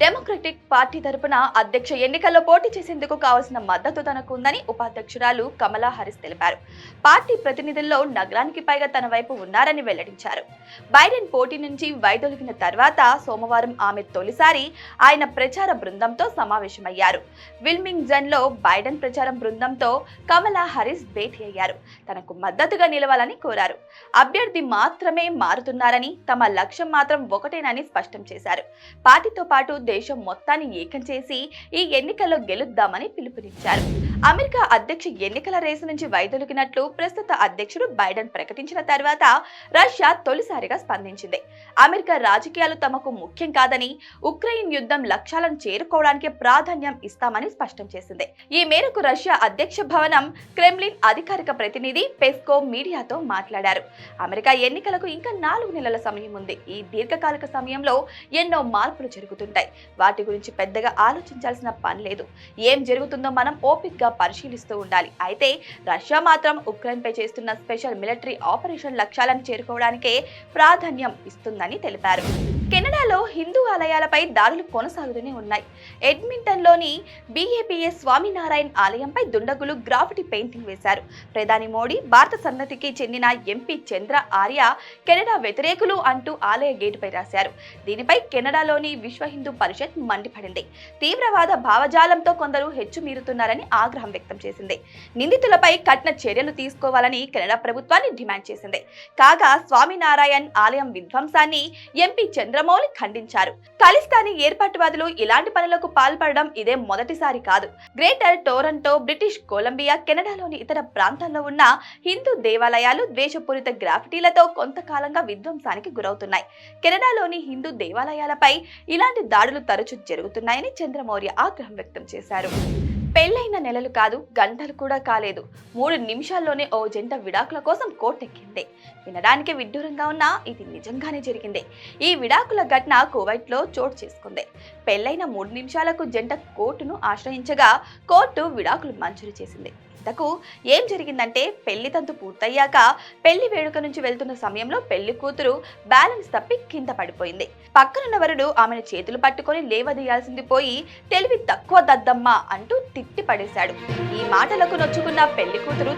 Democratic party తరపున అధ్యక్ష ఎన్నికల్లో పోటీ చేసేందుకు కావాల్సిన మద్దతు తనకు ఉందని ఉపాధ్యక్షురాలు కమలా హారిస్ తెలిపారు. పార్టీ ప్రతినిధుల్లో నగరానికి పైగా తన వైపు ఉన్నారని వెల్లడించారు. బైడెన్ పోటీ నుంచి వైదొలిగిన తర్వాత సోమవారం ఆమె తొలిసారి ఆయన ప్రచార బృందంతో సమావేశమయ్యారు. విల్మింగ్జన్లో బైడెన్ ప్రచారం బృందంతో కమలా హారిస్ భేటీ అయ్యారు. తనకు మద్దతుగా నిలవాలని కోరారు. అభ్యర్థి మాత్రమే మారుతున్నారని తమ లక్ష్యం మాత్రం ఒకటేనని స్పష్టం చేశారు. పార్టీతో పాటు దేశం మొత్తాన్ని ఏకం చేసి ఈ ఎన్నికల్లో గెలుద్దామని పిలుపునిచ్చారు. అమెరికా అధ్యక్ష ఎన్నికల రేసు నుంచి వైదొలిగినట్లు ప్రస్తుత అధ్యక్షుడు బైడెన్ ప్రకటించిన తర్వాత రష్యా తొలిసారిగా స్పందించింది. అమెరికా రాజకీయాలు తమకు ముఖ్యం కాదని ఉక్రెయిన్ యుద్ధం లక్ష్యాలను చేరుకోవడానికి ప్రాధాన్యం ఇస్తామని స్పష్టం చేసింది. ఈ మేరకు రష్యా అధ్యక్ష భవనం క్రెమ్లిన్ అధికారిక ప్రతినిధి పెస్కో మీడియాతో మాట్లాడారు. అమెరికా ఎన్నికలకు ఇంకా నాలుగు నెలల సమయం ఉంది. ఈ దీర్ఘకాలిక సమయంలో ఎన్నో మార్పులు జరుగుతుంటాయి. వాటి గురించి పెద్దగా ఆలోచించాల్సిన పని లేదు. ఏం జరుగుతుందో మనం ఓపిక్గా పరిశీలిస్తూ ఉండాలి. అయితే రష్యా మాత్రం ఉక్రెయిన్పై చేస్తున్న స్పెషల్ మిలిటరీ ఆపరేషన్ లక్ష్యాలను చేరుకోవడానికే ప్రాధాన్యం ఇస్తుందని తెలిపారు. కెనడాలో హిందూ ఆలయాలపై దాడులు కొనసాగుతూనే ఉన్నాయి. ఎడ్మింటన్లోని బీఏపీఎస్ స్వామినారాయణ ఆలయంపై దుండగులు గ్రాఫిటీ పెయింటింగ్ వేశారు. ప్రధాని మోడీ భారత సన్నతికి చెందిన ఎంపీ చంద్ర ఆర్య కెనడా వ్యతిరేకులు అంటూ ఆలయ గేటుపై రాశారు. దీనిపై కెనడాలోని విశ్వ హిందూ పరిషత్ మండిపడింది. తీవ్రవాద భావజాలంతో కొందరు హెచ్చు మీరుతున్నారని ఆగ్రహం వ్యక్తం చేసింది. నిందితులపై కఠిన చర్యలు తీసుకోవాలని కెనడా ప్రభుత్వాన్ని డిమాండ్ చేసింది. కాగా స్వామినారాయణ్ ఆలయం విధ్వంసాన్ని ఎంపీ చంద్ర చంద్రమౌళి ఖండించారు. ఖలిస్తానీ ఏర్పాటువాదులు ఇలాంటి పనులకు పాల్పడడం ఇదే మొదటిసారి కాదు. గ్రేటర్ టోరంటో బ్రిటిష్ కొలంబియా కెనడాలోని ఇతర ప్రాంతాల్లో ఉన్న హిందూ దేవాలయాలు ద్వేషపూరిత గ్రాఫిటీలతో కొంతకాలంగా విధ్వంసానికి గురవుతున్నాయి. కెనడాలోని హిందూ దేవాలయాలపై ఇలాంటి దాడులు తరచూ జరుగుతున్నాయని చంద్రమౌర్య ఆగ్రహం వ్యక్తం చేశారు. పెళ్ళైన నెలలు కాదు గంటలు కూడా కాలేదు. మూడు నిమిషాల్లోనే ఓ జంట విడాకుల కోసం కోర్టెక్కింది. వినడానికి విడ్డూరంగా ఉన్నా ఇది నిజంగానే జరిగింది. ఈ విడాకుల ఘటన కువైట్లో చోటు చేసుకుంది. పెళ్ళైన మూడు నిమిషాలకు జంట కోర్టును ఆశ్రయించగా కోర్టు విడాకులు మంజూరు చేసింది. ఇంతకు ఏం జరిగిందంటే పెళ్ళి తంతు పూర్తయ్యాక పెళ్ళి వేడుక నుంచి వెళ్తున్న సమయంలో పెళ్ళి కూతురు బ్యాలెన్స్ తప్పి కింద పడిపోయింది. పక్కనున్న వరుడు ఆమెను చేతులు పట్టుకొని లేవదీయాల్సింది పోయి తెలివి తక్కువ దద్దమ్మ అంటూ తిట్టి పడేశాడు. ఈ మాటలకు నొచ్చుకున్న పెళ్ళి కూతురు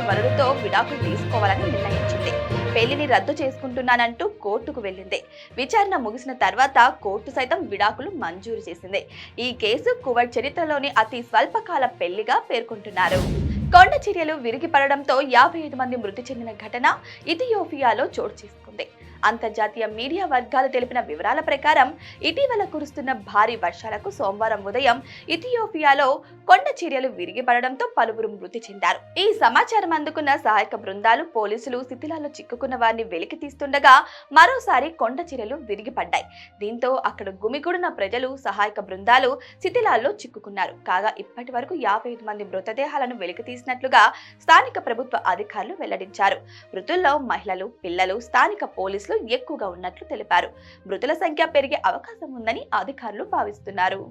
అనే వరుడితో విడాకులు తీసుకోవాలని నిర్ణయించింది. పెళ్ళిని రద్దు చేసుకుంటున్నానంటూ కోర్టుకు వెళ్ళింది. విచారణ ముగిసిన తర్వాత కోర్టు సైతం విడాకులు మంజూరు చేసింది. ఈ కేసు కువైట్ చరిత్రలోని అతి స్వల్పకాల పెళ్ళిగా పేర్కొంటున్నారు. కొండ చర్యలు విరిగిపడడంతో యాభై ఐదు మంది మృతి చెందిన ఘటన ఇథియోపియాలో చోటు చేసుకుంది. అంతర్జాతీయ మీడియా వర్గాలు తెలిపిన వివరాల ప్రకారం ఇటీవల కురుస్తున్న భారీ వర్షాలకు సోమవారం ఉదయం ఇథియోపియాలో కొండ చర్యలు విరిగిపడడంతో పలువురు మృతి చెందారు. ఈ సమాచారం అందుకున్న సహాయక బృందాలు పోలీసులు శిథిలాల్లో చిక్కుకున్న వారిని వెలికి తీస్తుండగా మరోసారి కొండ చర్యలు విరిగిపడ్డాయి. దీంతో అక్కడ గుమిగూడిన ప్రజలు సహాయక బృందాలు శిథిలాల్లో చిక్కుకున్నారు. కాగా ఇప్పటి వరకు యాభై ఐదు మంది మృతదేహాలను వెలికి తీసినట్లుగా స్థానిక ప్రభుత్వ అధికారులు వెల్లడించారు. మృతుల్లో మహిళలు పిల్లలు స్థానిక పోలీసులు ఎక్కువగా ఉన్నట్లు తెలిపారు. మృతుల సంఖ్య పెరిగే అవకాశం ఉందని అధికారులు భావిస్తున్నారు.